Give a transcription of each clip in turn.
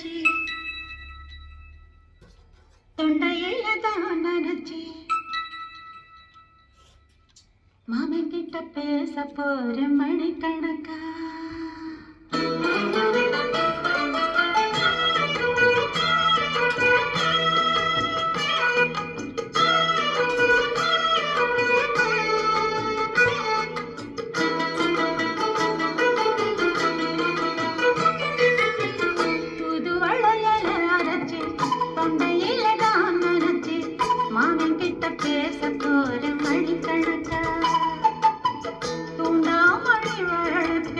அரைச்சி தொண்டையில தான் அரைச்சி மாமன் கிட்ட பேச போற மணிக்கணக்கா மாமன் கிட்ட பேச போற மணிக்கணக்கா தூண்டாமணி வழக்க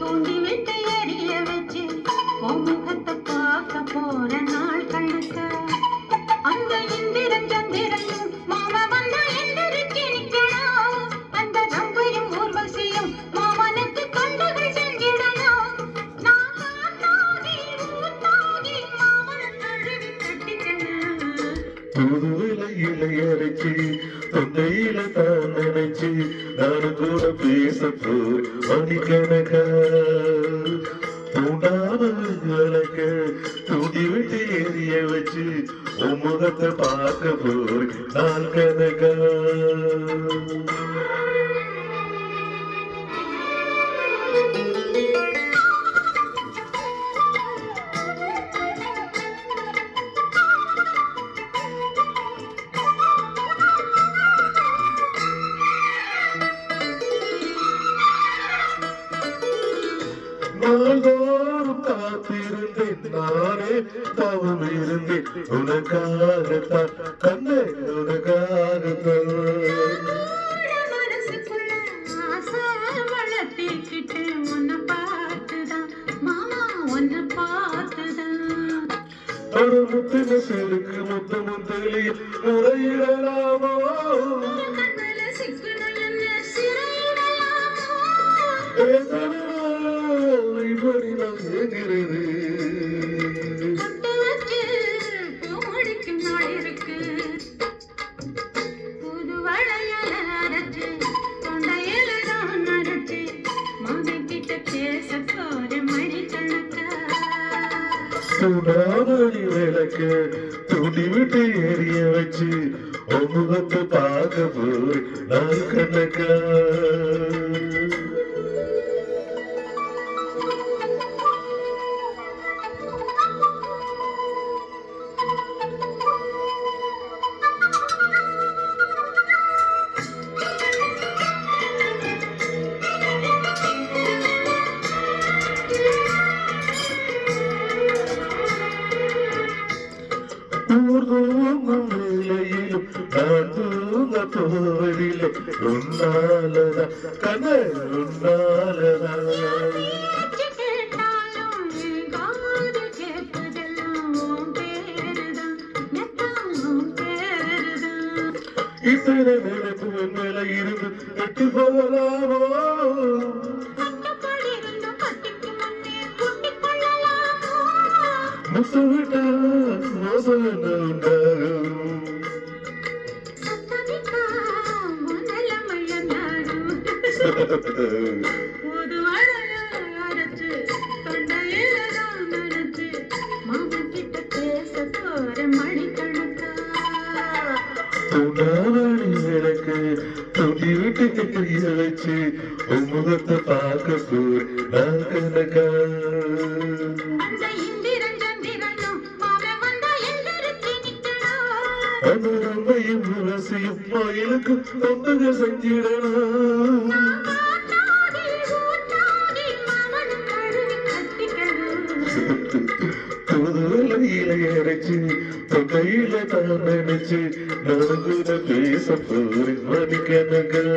தூண்டி விட்டு எரிய வச்சு உன் புதுவில இலையரைச்சி தொண்டையில தான் நினைச்சு நானும் கூட பேச போர் மணிக்கணக்கா. தூண்டாமலுக்கு தூண்டி விட்டு எரிய வச்சு உம்முகத்தை பார்க்க போர் நாள் கணக்கா. நாள்தோறும் காத்திருந்தேன் நானே தவம் இருந்தேன் உனக்காகத்தான். கண்ணே உனக்காகத்தான் ஒரு முத்தின செருக்கு முத்த முத்தலில் முறையிடலாமோ? சிக்கணும் என்ன சிறையிடலாமோ? இப்படி சுடாமணி விளக்கு துணி விட்டு எரிய வச்சு உன் பார்க்க போய் நான் கண்ணக்கா ஊர்தூங்கும் வேளையிலும் நான் தூங்க போவதில்லை உன்னாலதா கண்ணே உன்னாலதா இத்தனை நினைப்பு மேல இருந்து எட்டு போகலாமோ பேச போற மணிக்கணக்கா துணாவணி விளக்கு துணி விட்டு எரிய வச்சு உன் முகத்தை பார்க்க போய் நான் கணக்கா അനുരമ്മയും തുളസിയും മയിലുക്ക് ഒന്നുക സഞ്ചിടണം ഇലയരച്ച് തൊട്ടയില താനണിച്ച് നൽകുന്ന പേസപ്പോറിൻ മണിക്കനകൾ